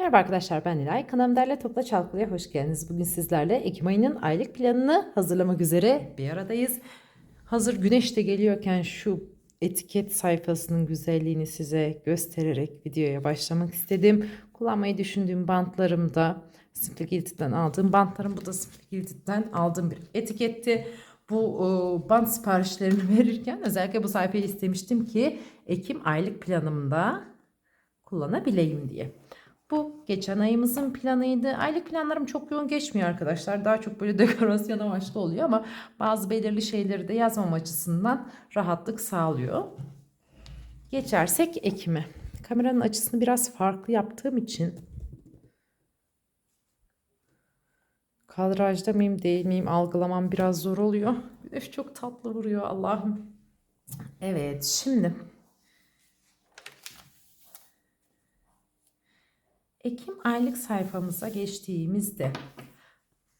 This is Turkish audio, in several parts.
Merhaba arkadaşlar ben Nilay. Kanalım Derle Topla Çalkalı'ya hoş geldiniz. Bugün sizlerle Ekim ayının aylık planını hazırlamak üzere bir aradayız. Hazır güneş de geliyorken şu etiket sayfasının güzelliğini size göstererek videoya başlamak istedim. Kullanmayı düşündüğüm bantlarım da Simple Gilded'den aldığım bantlarım. Bu da Simple Gilded'den aldığım bir etiketti. Bu e, bant siparişlerini verirken özellikle bu sayfayı istemiştim ki Ekim aylık planımda kullanabileyim diye. Bu geçen ayımızın planıydı. Aylık planlarım çok yoğun geçmiyor arkadaşlar. Daha çok böyle dekorasyon amaçlı oluyor ama bazı belirli şeyleri de yazmam açısından rahatlık sağlıyor. Geçersek Ekim'e. Kameranın açısını biraz farklı yaptığım için kadrajda mıyım değil miyim algılamam biraz zor oluyor. Güneş çok tatlı vuruyor Allah'ım. Evet şimdi Ekim aylık sayfamıza geçtiğimizde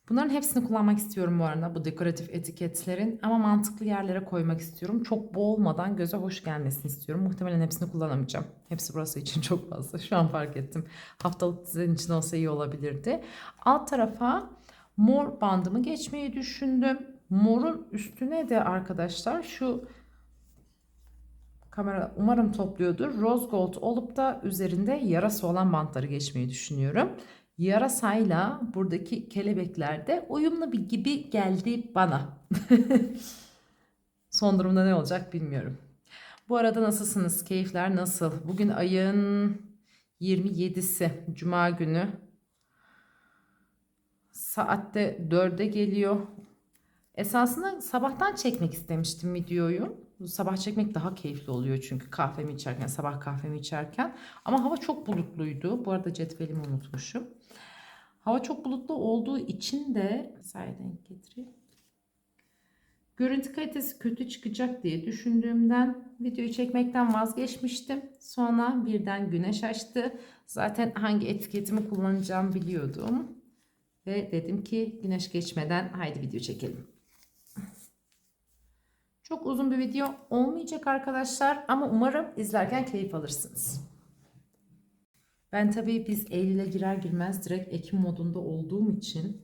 bunların hepsini kullanmak istiyorum bu arada bu dekoratif etiketlerin ama mantıklı yerlere koymak istiyorum. Çok boğulmadan göze hoş gelmesini istiyorum. Muhtemelen hepsini kullanamayacağım. Hepsi burası için çok fazla. Şu an fark ettim. Haftalık dizayn için olsa iyi olabilirdi. Alt tarafa mor bandımı geçmeyi düşündüm. Morun üstüne de arkadaşlar şu kamera umarım topluyordur. Rose gold olup da üzerinde yarası olan bantları geçmeyi düşünüyorum. Yarasayla buradaki kelebekler de uyumlu bir gibi geldi bana. Son durumda ne olacak bilmiyorum. Bu arada nasılsınız? Keyifler nasıl? Bugün ayın 27'si Cuma günü. Saatte 4'e geliyor. Esasında sabahtan çekmek istemiştim videoyu. Sabah çekmek daha keyifli oluyor çünkü kahvemi içerken, sabah kahvemi içerken. Ama hava çok bulutluydu. Bu arada cetvelimi unutmuşum. Hava çok bulutlu olduğu için de sahiden renk getireyim. Görüntü kalitesi kötü çıkacak diye düşündüğümden videoyu çekmekten vazgeçmiştim. Sonra birden güneş açtı. Zaten hangi etiketimi kullanacağım biliyordum. Ve dedim ki güneş geçmeden haydi video çekelim. Çok uzun bir video olmayacak arkadaşlar ama umarım izlerken keyif alırsınız. Ben tabii biz Eylül'e girer girmez direkt Ekim modunda olduğum için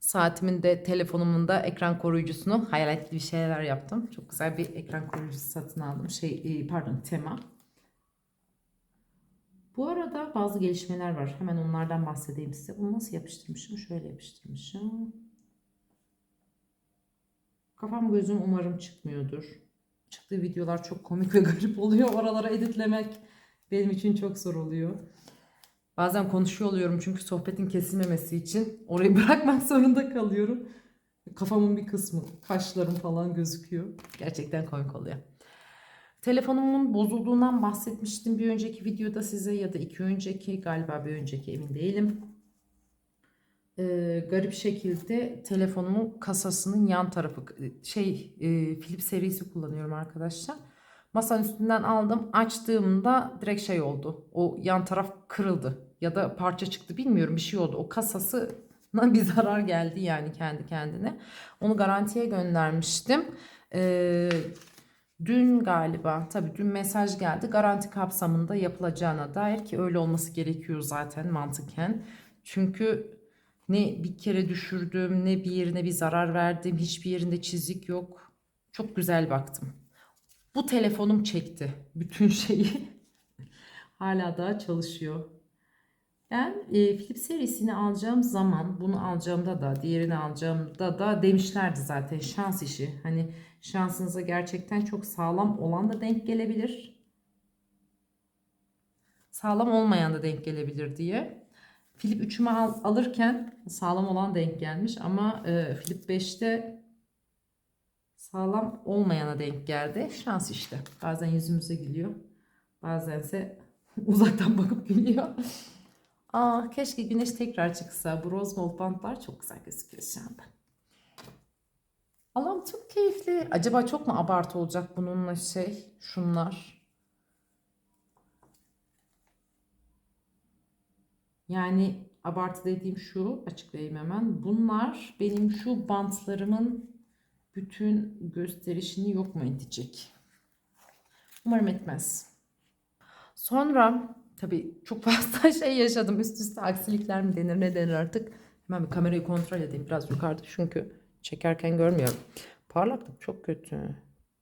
saatimin de telefonumun da ekran koruyucusunu hayaletli bir şeyler yaptım. Çok güzel bir ekran koruyucusu satın aldım. Şey pardon tema. Bu arada bazı gelişmeler var. Hemen onlardan bahsedeyim size. Bunu nasıl yapıştırmışım? Şöyle yapıştırmışım. Kafam gözüm umarım çıkmıyordur. Çıktığı videolar çok komik ve garip oluyor. Oralara editlemek benim için çok zor oluyor. Bazen konuşuyor oluyorum çünkü sohbetin kesilmemesi için orayı bırakmak zorunda kalıyorum. Kafamın bir kısmı, kaşlarım falan gözüküyor. Gerçekten komik oluyor. Telefonumun bozulduğundan bahsetmiştim bir önceki videoda size ya da iki önceki galiba bir önceki emin değilim e, garip şekilde telefonumun kasasının yan tarafı şey e, Philips serisi kullanıyorum arkadaşlar. Masanın üstünden aldım. Açtığımda direkt şey oldu. O yan taraf kırıldı ya da parça çıktı bilmiyorum bir şey oldu. O kasasına bir zarar geldi yani kendi kendine. Onu garantiye göndermiştim. Ee, dün galiba tabii dün mesaj geldi. Garanti kapsamında yapılacağına dair ki öyle olması gerekiyor zaten mantıken. Çünkü ne bir kere düşürdüm, ne bir yerine bir zarar verdim, hiçbir yerinde çizik yok. Çok güzel baktım. Bu telefonum çekti bütün şeyi. Hala daha çalışıyor. Ben e, Philips serisini alacağım zaman, bunu alacağımda da, diğerini alacağımda da demişlerdi zaten şans işi. Hani şansınıza gerçekten çok sağlam olan da denk gelebilir. Sağlam olmayan da denk gelebilir diye. Flip 3'ümü al, alırken sağlam olan denk gelmiş ama e, Flip 5'te sağlam olmayana denk geldi. Şans işte. Bazen yüzümüze gülüyor. Bazense uzaktan bakıp gülüyor. Aa, keşke güneş tekrar çıksa. Bu rose gold bantlar çok güzel gözüküyor şu anda. Allah'ım çok keyifli. Acaba çok mu abartı olacak bununla şey, şunlar? Yani abartı dediğim şu, açıklayayım hemen. Bunlar benim şu bantlarımın bütün gösterişini yok mu edecek? Umarım etmez. Sonra tabii çok fazla şey yaşadım. Üst üste aksilikler mi denir ne denir artık. Hemen bir kamerayı kontrol edeyim biraz yukarıda çünkü çekerken görmüyorum. Parlaklık çok kötü.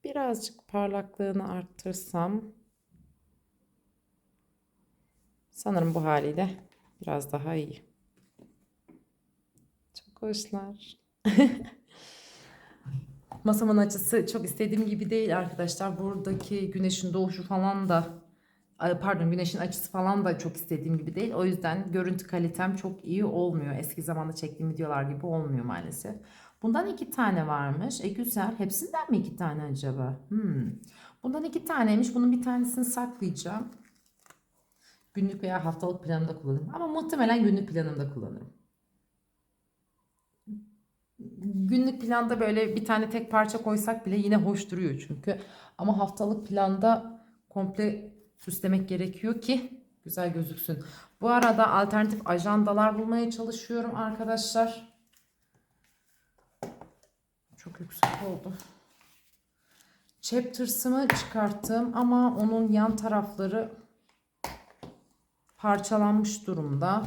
Birazcık parlaklığını arttırsam sanırım bu haliyle biraz daha iyi. Çok hoşlar. Masamın açısı çok istediğim gibi değil arkadaşlar. Buradaki güneşin doğuşu falan da pardon güneşin açısı falan da çok istediğim gibi değil. O yüzden görüntü kalitem çok iyi olmuyor. Eski zamanda çektiğim videolar gibi olmuyor maalesef. Bundan iki tane varmış. E güzel. Hepsinden mi iki tane acaba? Hmm. Bundan iki taneymiş. Bunun bir tanesini saklayacağım. Günlük veya haftalık planımda kullanırım. Ama muhtemelen günlük planımda kullanırım. Günlük planda böyle bir tane tek parça koysak bile yine hoş duruyor çünkü. Ama haftalık planda komple süslemek gerekiyor ki güzel gözüksün. Bu arada alternatif ajandalar bulmaya çalışıyorum arkadaşlar. Çok yüksek oldu. Chapters'ımı çıkarttım ama onun yan tarafları parçalanmış durumda.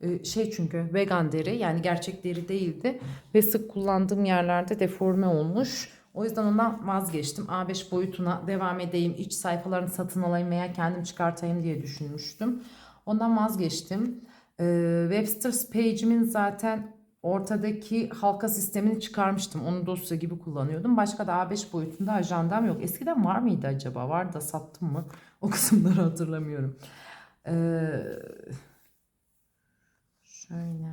Ee, Şey çünkü vegan deri yani gerçek deri değildi ve sık kullandığım yerlerde deforme olmuş. O yüzden ondan vazgeçtim. A5 boyutuna devam edeyim, iç sayfalarını satın alayım veya kendim çıkartayım diye düşünmüştüm. Ondan vazgeçtim. Ee, Webster's Page'imin zaten ortadaki halka sistemini çıkarmıştım. Onu dosya gibi kullanıyordum. Başka da A5 boyutunda ajandam yok. Eskiden var mıydı acaba? Var da sattım mı? O kısımları hatırlamıyorum. Ee, şöyle.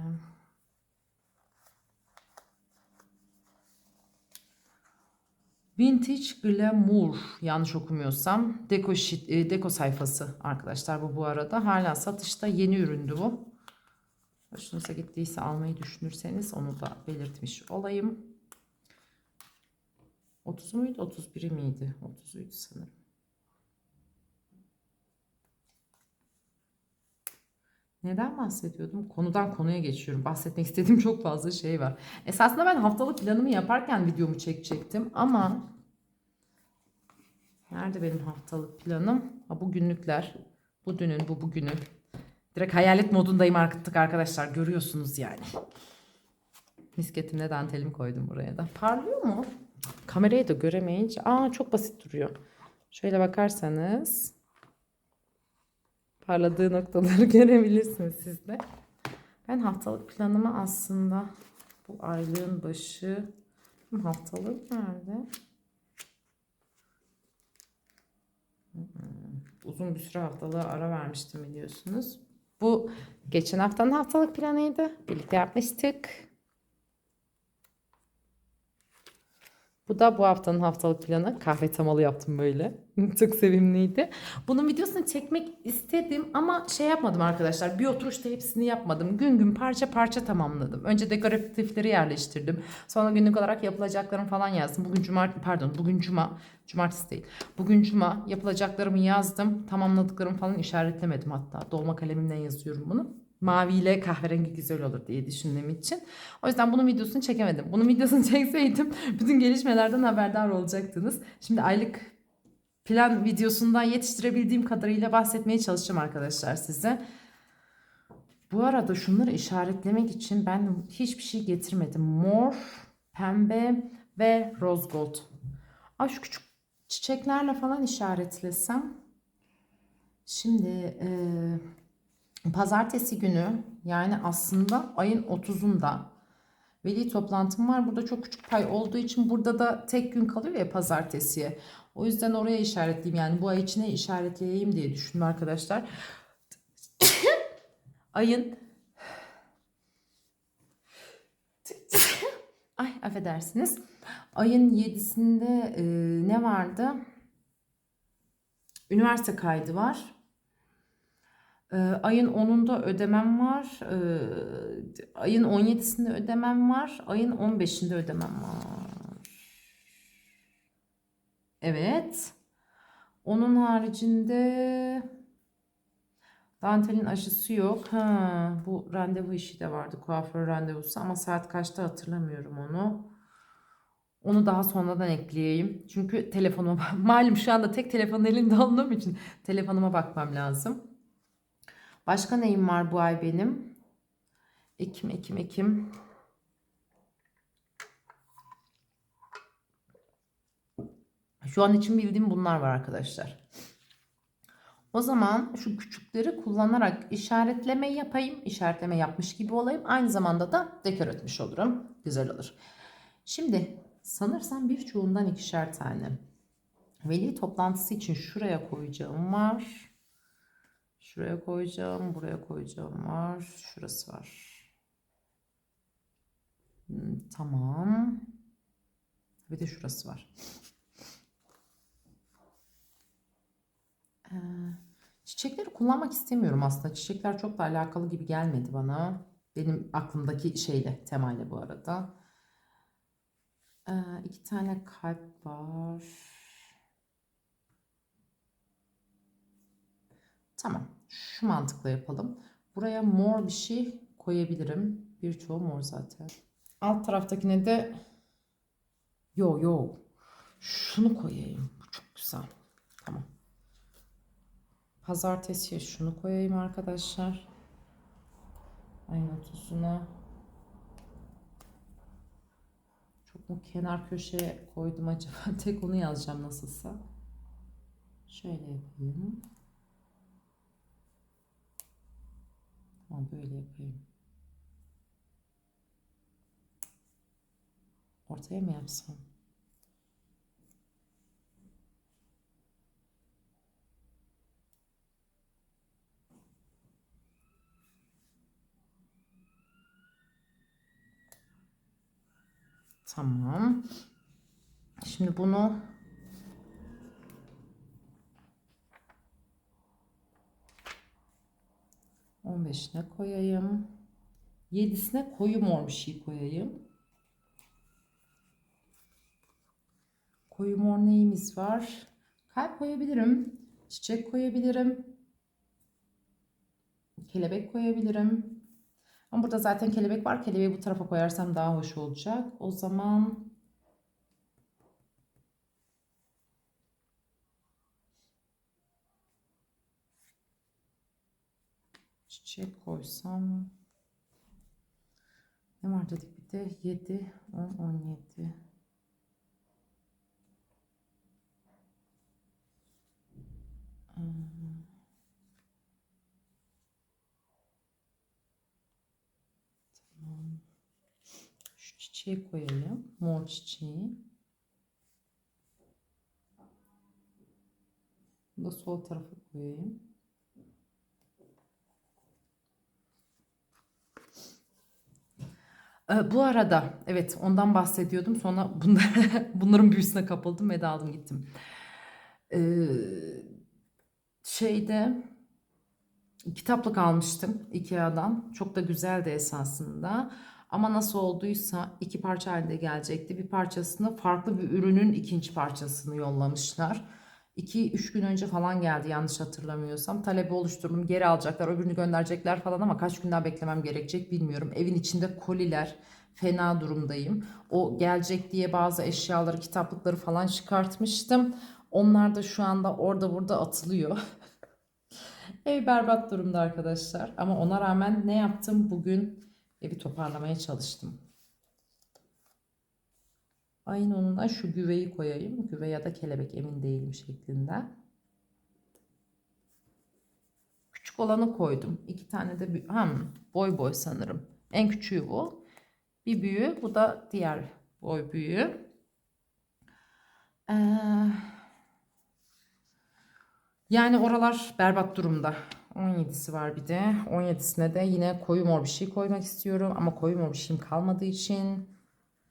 Vintage Glamour yanlış okumuyorsam deko, e, deko sayfası arkadaşlar bu bu arada. Hala satışta yeni üründü bu. Hoşunuza gittiyse almayı düşünürseniz onu da belirtmiş olayım. 30 muydu 31 miydi? 30'uydu sanırım. Neden bahsediyordum? Konudan konuya geçiyorum. Bahsetmek istediğim çok fazla şey var. Esasında ben haftalık planımı yaparken videomu çekecektim ama nerede benim haftalık planım? Ha, bu günlükler. Bu dünün, bu bugünün. Direkt hayalet modundayım artık arkadaşlar. Görüyorsunuz yani. Misketimle dantelimi koydum buraya da. Parlıyor mu? Kamerayı da göremeyince. Aa çok basit duruyor. Şöyle bakarsanız parladığı noktaları görebilirsiniz siz de. Ben haftalık planımı aslında bu aylığın başı haftalık nerede? Hı, Uzun bir süre haftalığa ara vermiştim biliyorsunuz. Bu geçen haftanın haftalık planıydı. Birlikte yapmıştık. Bu da bu haftanın haftalık planı. Kahve temalı yaptım böyle. Çok sevimliydi. Bunun videosunu çekmek istedim ama şey yapmadım arkadaşlar. Bir oturuşta hepsini yapmadım. Gün gün parça parça tamamladım. Önce dekoratifleri yerleştirdim. Sonra günlük olarak yapılacaklarımı falan yazdım. Bugün cuma pardon bugün cuma. Cumartesi değil. Bugün cuma yapılacaklarımı yazdım. Tamamladıklarımı falan işaretlemedim hatta. Dolma kalemimle yazıyorum bunu maviyle kahverengi güzel olur diye düşündüğüm için. O yüzden bunun videosunu çekemedim. Bunun videosunu çekseydim bütün gelişmelerden haberdar olacaktınız. Şimdi aylık plan videosundan yetiştirebildiğim kadarıyla bahsetmeye çalışacağım arkadaşlar size. Bu arada şunları işaretlemek için ben hiçbir şey getirmedim. Mor, pembe ve rose gold. Ay şu küçük çiçeklerle falan işaretlesem. Şimdi eee Pazartesi günü yani aslında ayın 30'unda veli toplantım var. Burada çok küçük pay olduğu için burada da tek gün kalıyor ya pazartesiye. O yüzden oraya işaretleyeyim yani bu ay içine işaretleyeyim diye düşündüm arkadaşlar. ayın Ay affedersiniz. Ayın 7'sinde e, ne vardı? Üniversite kaydı var. Ee, ayın 10'unda ödemem var. Ee, ayın 17'sinde ödemem var. Ayın 15'inde ödemem var. Evet. Onun haricinde dantelin aşısı yok. Ha, bu randevu işi de vardı. Kuaför randevusu ama saat kaçta hatırlamıyorum onu. Onu daha sonradan ekleyeyim. Çünkü telefonuma malum şu anda tek telefonun elinde olduğum için telefonuma bakmam lazım. Başka neyim var bu ay benim? Ekim, Ekim, Ekim. Şu an için bildiğim bunlar var arkadaşlar. O zaman şu küçükleri kullanarak işaretleme yapayım. İşaretleme yapmış gibi olayım. Aynı zamanda da dekor etmiş olurum. Güzel olur. Şimdi sanırsam birçoğundan ikişer tane. Veli toplantısı için şuraya koyacağım var. Şuraya koyacağım, buraya koyacağım var. Şurası var. Hmm, tamam. Bir de şurası var. Ee, çiçekleri kullanmak istemiyorum aslında. Çiçekler çok da alakalı gibi gelmedi bana. Benim aklımdaki şeyle, temayla bu arada. Ee, iki tane kalp var. Tamam. Şu mantıkla yapalım. Buraya mor bir şey koyabilirim. Birçoğu mor zaten. Alt taraftakine de yo yo. Şunu koyayım. Bu çok güzel. Tamam. Pazartesiye şunu koyayım arkadaşlar. Ayın 30'una. Çok mu kenar köşeye koydum acaba? Tek onu yazacağım nasılsa. Şöyle yapayım. Tamam böyle yapayım. Ortaya mı yapsam? Tamam. Şimdi bunu on beşine koyayım. Yedisine koyu mor bir şey koyayım. Koyu mor neyimiz var? Kalp koyabilirim. Çiçek koyabilirim. Kelebek koyabilirim. Ama burada zaten kelebek var. Kelebeği bu tarafa koyarsam daha hoş olacak. O zaman çiçek koysam ne var dedik bir de 7 10 17 Hmm. Tamam. Şu çiçeği koyayım. Mor çiçeği. Bunu da sol tarafa koyayım. Bu arada evet ondan bahsediyordum. Sonra bunlar, bunların büyüsüne kapıldım ve daldım gittim. Ee, şeyde kitaplık almıştım Ikea'dan. Çok da güzeldi esasında. Ama nasıl olduysa iki parça halinde gelecekti. Bir parçasını farklı bir ürünün ikinci parçasını yollamışlar. 2-3 gün önce falan geldi yanlış hatırlamıyorsam. Talebi oluşturdum geri alacaklar öbürünü gönderecekler falan ama kaç gün daha beklemem gerekecek bilmiyorum. Evin içinde koliler fena durumdayım. O gelecek diye bazı eşyaları kitaplıkları falan çıkartmıştım. Onlar da şu anda orada burada atılıyor. Ev berbat durumda arkadaşlar. Ama ona rağmen ne yaptım? Bugün evi toparlamaya çalıştım. Aynı onunla şu güveyi koyayım. Güve ya da kelebek emin değilim şeklinde. Küçük olanı koydum. İki tane de. Hmm, boy boy sanırım. En küçüğü bu. Bir büyüğü. Bu da diğer boy büyüğü. Ee, yani oralar berbat durumda. 17'si var bir de. 17'sine de yine koyu mor bir şey koymak istiyorum. Ama koyu mor bir şeyim kalmadığı için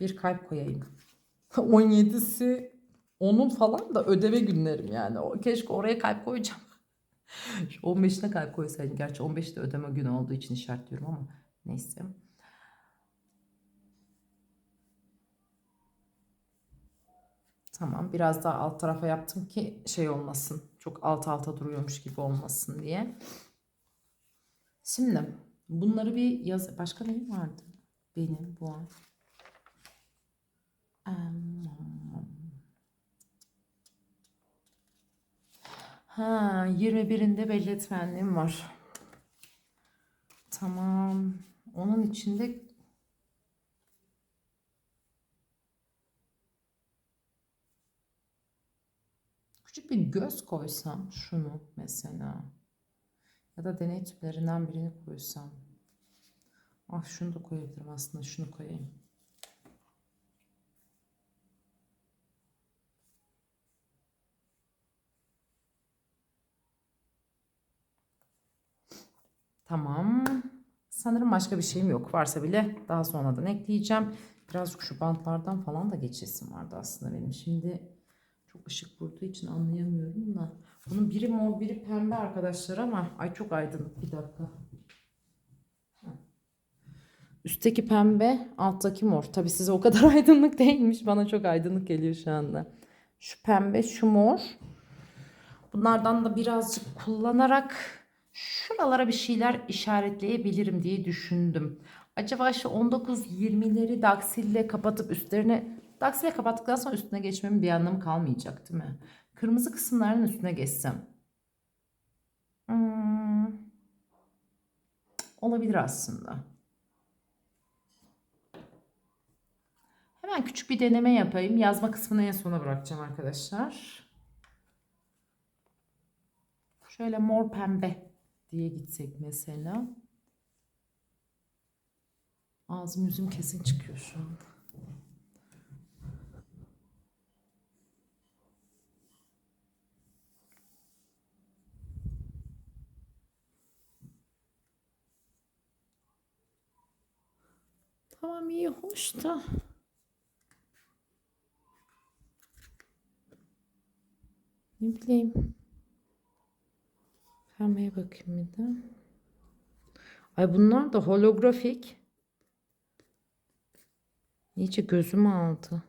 bir kalp koyayım. 17'si onun falan da ödeve günlerim yani. O, keşke oraya kalp koyacağım. 15'ine kalp koysaydım. Gerçi 15'te ödeme günü olduğu için işaretliyorum ama neyse. Tamam biraz daha alt tarafa yaptım ki şey olmasın. Çok alt alta duruyormuş gibi olmasın diye. Şimdi bunları bir yaz... Başka neyim vardı? Benim bu an. Ha, 21'inde belli var. Tamam. Onun içinde küçük bir göz koysam şunu mesela. Ya da deney tüplerinden birini koysam. Ah şunu da koyabilirim aslında. Şunu koyayım. Tamam. Sanırım başka bir şeyim yok. Varsa bile daha sonradan ekleyeceğim. Birazcık şu bantlardan falan da geçesim vardı aslında benim. Şimdi çok ışık vurduğu için anlayamıyorum da. Bunun biri mor biri pembe arkadaşlar ama ay çok aydınlık bir dakika. Üstteki pembe, alttaki mor. Tabii size o kadar aydınlık değilmiş. Bana çok aydınlık geliyor şu anda. Şu pembe, şu mor. Bunlardan da birazcık kullanarak şuralara bir şeyler işaretleyebilirim diye düşündüm. Acaba şu 19-20'leri daksille kapatıp üstlerine daksille kapattıktan sonra üstüne geçmemin bir anlamı kalmayacak değil mi? Kırmızı kısımların üstüne geçsem. Hmm, olabilir aslında. Hemen küçük bir deneme yapayım. Yazma kısmını en sona bırakacağım arkadaşlar. Şöyle mor pembe diye gitsek mesela. Ağzım yüzüm kesin çıkıyor şu an. Tamam iyi hoş da. Ne bileyim. Pembeye bakayım bir de. Ay bunlar da holografik. İyice gözümü aldı.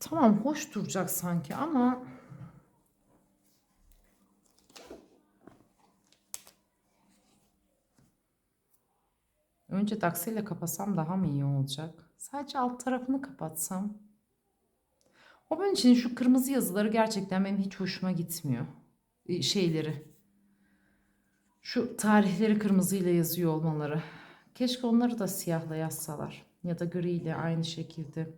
Tamam hoş duracak sanki ama önce daksıyla kapasam daha mı iyi olacak? Sadece alt tarafını kapatsam. O benim için şu kırmızı yazıları gerçekten benim hiç hoşuma gitmiyor. Ee, Şeyleri. Şu tarihleri kırmızıyla yazıyor olmaları. Keşke onları da siyahla yazsalar. Ya da griyle aynı şekilde.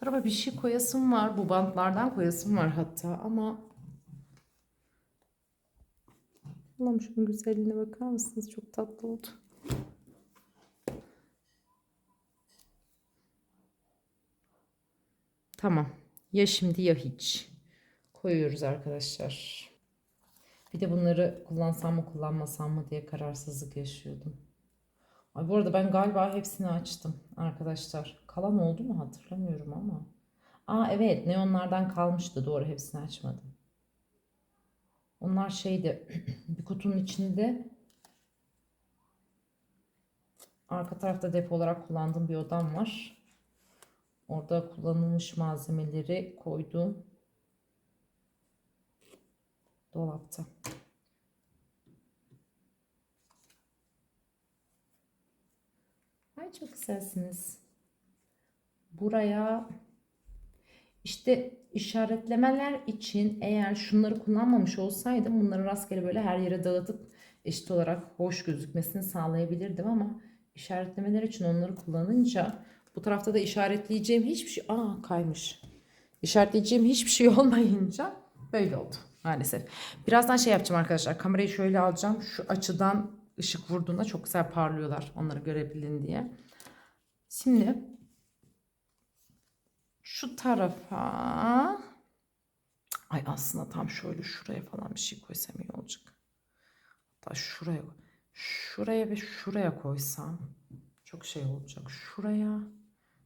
Tarafa bir şey koyasım var. Bu bantlardan koyasım var hatta ama Allah'ım şunun güzelliğine bakar mısınız? Çok tatlı oldu. Tamam. Ya şimdi ya hiç. Koyuyoruz arkadaşlar. Bir de bunları kullansam mı kullanmasam mı diye kararsızlık yaşıyordum. Ay bu arada ben galiba hepsini açtım arkadaşlar. Kalan oldu mu hatırlamıyorum ama. Aa evet neonlardan kalmıştı doğru hepsini açmadım. Onlar şeydi bir kutunun içinde arka tarafta depo olarak kullandığım bir odam var. Orada kullanılmış malzemeleri koydum. Dolapta. Ay çok güzelsiniz. Buraya işte işaretlemeler için eğer şunları kullanmamış olsaydım bunları rastgele böyle her yere dağıtıp eşit olarak hoş gözükmesini sağlayabilirdim ama işaretlemeler için onları kullanınca bu tarafta da işaretleyeceğim hiçbir şey aa kaymış. İşaretleyeceğim hiçbir şey olmayınca böyle oldu maalesef. Birazdan şey yapacağım arkadaşlar. Kamerayı şöyle alacağım. Şu açıdan ışık vurduğunda çok güzel parlıyorlar. Onları görebilin diye. Şimdi şu tarafa ay aslında tam şöyle şuraya falan bir şey koysam iyi olacak. Hatta şuraya şuraya ve şuraya koysam çok şey olacak. Şuraya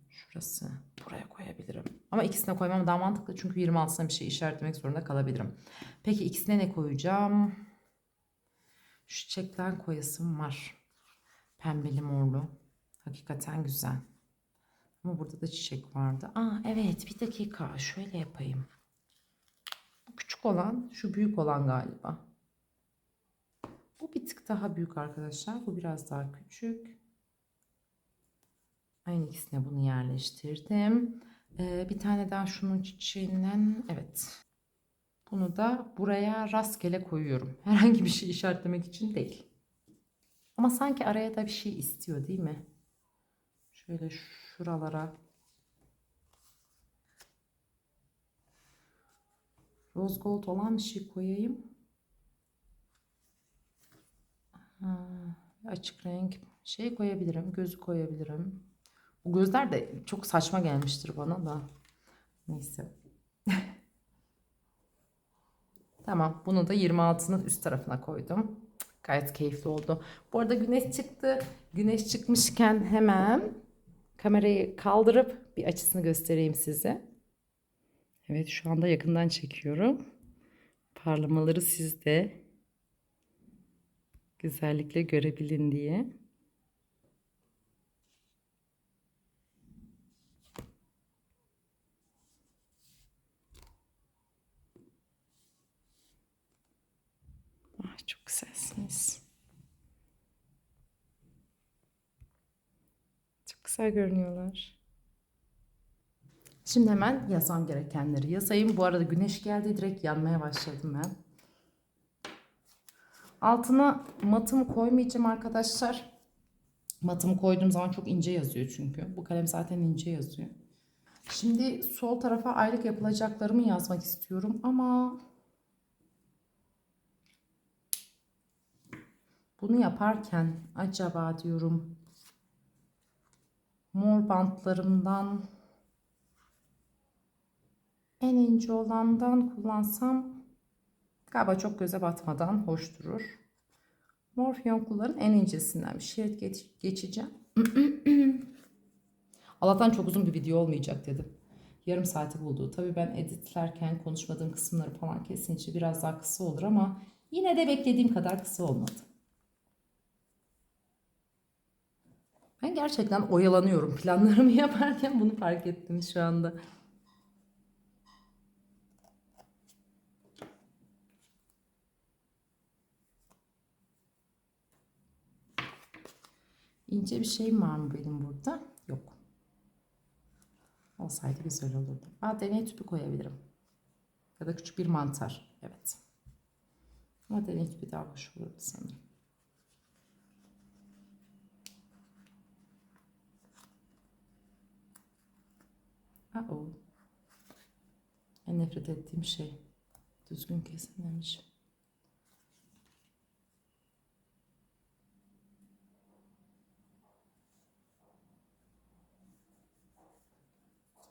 şurası buraya koyabilirim. Ama ikisine koymam daha mantıklı çünkü 26'sına bir şey işaretlemek zorunda kalabilirim. Peki ikisine ne koyacağım? Şu çiçekten koyasım var. Pembeli morlu. Hakikaten güzel. Ama burada da çiçek vardı. Aa evet bir dakika şöyle yapayım. Bu küçük olan şu büyük olan galiba. Bu bir tık daha büyük arkadaşlar. Bu biraz daha küçük. Aynı ikisine bunu yerleştirdim. Ee, bir tane daha şunun çiçeğinden evet. Bunu da buraya rastgele koyuyorum. Herhangi bir şey işaretlemek için değil. Ama sanki araya da bir şey istiyor değil mi? Şöyle şuralara. Rose gold olan bir şey koyayım. Açık renk şey koyabilirim. Gözü koyabilirim. Bu gözler de çok saçma gelmiştir bana da. Neyse. Tamam. Bunu da 26'nın üst tarafına koydum. Gayet keyifli oldu. Bu arada güneş çıktı. Güneş çıkmışken hemen kamerayı kaldırıp bir açısını göstereyim size. Evet şu anda yakından çekiyorum. Parlamaları sizde güzellikle görebilin diye. Ah, çok güzelsiniz. Çok güzel görünüyorlar. Şimdi hemen yazmam gerekenleri yazayım. Bu arada güneş geldi direkt yanmaya başladım ben. Altına matımı koymayacağım arkadaşlar. Matımı koyduğum zaman çok ince yazıyor çünkü. Bu kalem zaten ince yazıyor. Şimdi sol tarafa aylık yapılacaklarımı yazmak istiyorum ama bunu yaparken acaba diyorum mor bantlarımdan en ince olandan kullansam galiba çok göze batmadan hoş durur. Mor fiyonkluların en incesinden bir şerit geç, geçeceğim. Allah'tan çok uzun bir video olmayacak dedim. Yarım saati buldu. Tabii ben editlerken konuşmadığım kısımları falan kesince biraz daha kısa olur ama yine de beklediğim kadar kısa olmadı. Ben gerçekten oyalanıyorum planlarımı yaparken bunu fark ettim şu anda. İnce bir şeyim var mı benim burada? Yok. Olsaydı güzel olurdu. Aa, deney tüpü koyabilirim. Ya da küçük bir mantar. Evet. Ama deney tüpü daha hoş olurdu sanırım. Uh-oh. En nefret ettiğim şey. Düzgün kesilmemiş.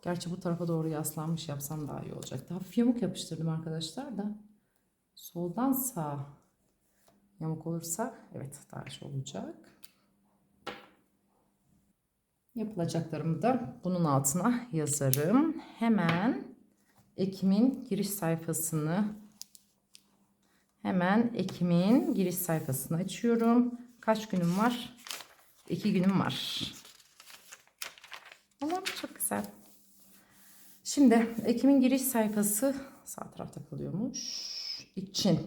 Gerçi bu tarafa doğru yaslanmış yapsam daha iyi olacaktı. Hafif yamuk yapıştırdım arkadaşlar da. Soldan sağ yamuk olursa evet daha iyi olacak. Yapılacaklarımı da bunun altına yazarım. Hemen Ekim'in giriş sayfasını hemen Ekim'in giriş sayfasını açıyorum. Kaç günüm var? İki günüm var. Allah'ım çok güzel. Şimdi Ekim'in giriş sayfası sağ tarafta kalıyormuş. için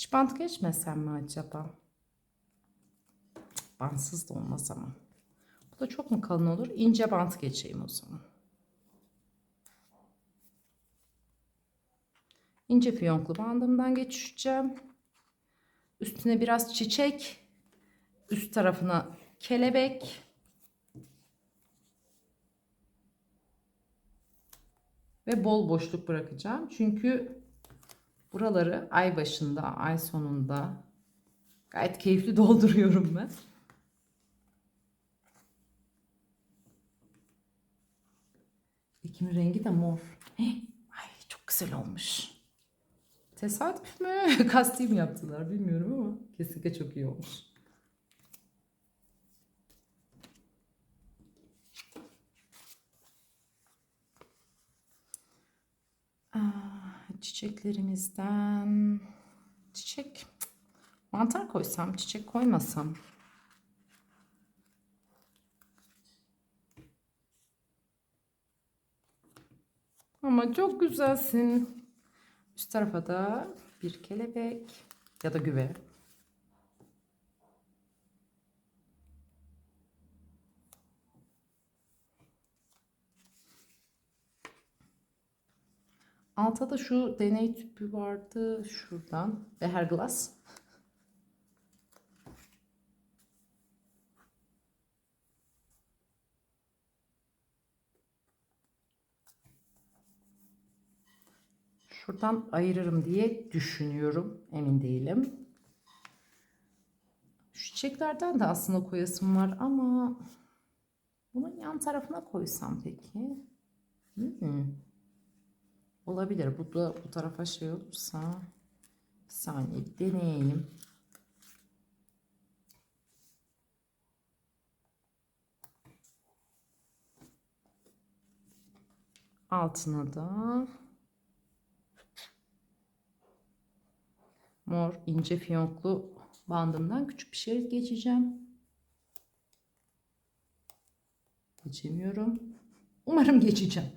Hiç bant geçmesem mi acaba? Bantsız da olmaz ama. Bu da çok mu kalın olur? İnce bant geçeyim o zaman. İnce fiyonklu bandımdan geçeceğim. Üstüne biraz çiçek. Üst tarafına kelebek. Ve bol boşluk bırakacağım. Çünkü buraları ay başında, ay sonunda gayet keyifli dolduruyorum ben. Ekimin rengi de mor. Heh, Ay çok güzel olmuş. Tesadüf mü? Kastim yaptılar bilmiyorum ama kesinlikle çok iyi olmuş. Aa, çiçeklerimizden çiçek Mantar koysam, çiçek koymasam. Ama çok güzelsin. Üst tarafa da bir kelebek ya da güve. Altta da şu deney tüpü vardı şuradan. Beher Glass. Şuradan ayırırım diye düşünüyorum. Emin değilim. Şu çiçeklerden de aslında koyasım var ama bunun yan tarafına koysam peki? Hmm. Olabilir. Bu da bu tarafa şey olursa bir saniye bir deneyeyim. Altına da mor ince fiyonklu bandımdan küçük bir şerit geçeceğim. Geçemiyorum. Umarım geçeceğim.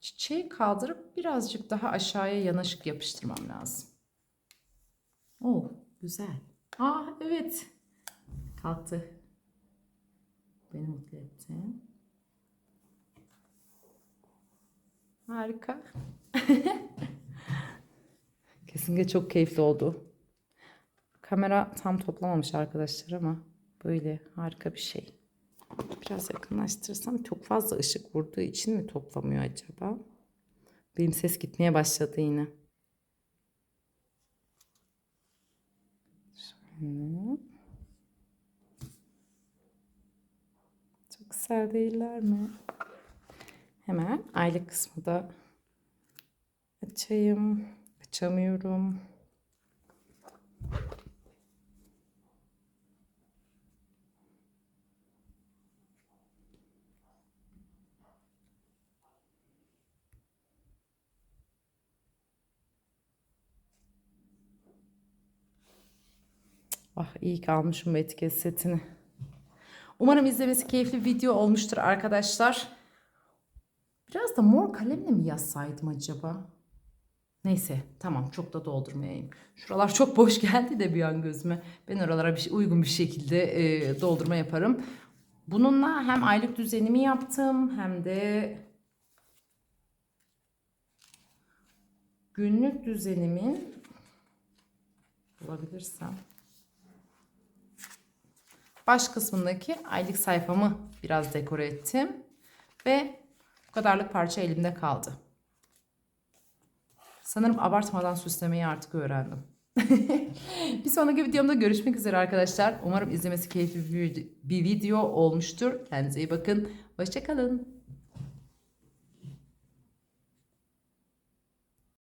Çiçeği kaldırıp birazcık daha aşağıya yanaşık yapıştırmam lazım. Oh, güzel. Aa, evet. Kalktı. Beni mutlu etti. Harika. Kesinlikle çok keyifli oldu. Kamera tam toplamamış arkadaşlar ama böyle harika bir şey. Biraz yakınlaştırsam çok fazla ışık vurduğu için mi toplamıyor acaba? Benim ses gitmeye başladı yine. Şöyle. Çok güzel değiller mi? Hemen aylık kısmı da açayım. Açamıyorum. Ah iyi ki almışım bu etiket setini. Umarım izlemesi keyifli video olmuştur arkadaşlar. Biraz da mor kalemle mi yazsaydım acaba? Neyse tamam çok da doldurmayayım. Şuralar çok boş geldi de bir an gözüme. Ben oralara bir şey, uygun bir şekilde e, doldurma yaparım. Bununla hem aylık düzenimi yaptım hem de günlük düzenimin bulabilirsem baş kısmındaki aylık sayfamı biraz dekore ettim. Ve bu kadarlık parça elimde kaldı. Sanırım abartmadan süslemeyi artık öğrendim. bir sonraki videomda görüşmek üzere arkadaşlar. Umarım izlemesi keyifli bir video olmuştur. Kendinize iyi bakın. Hoşçakalın.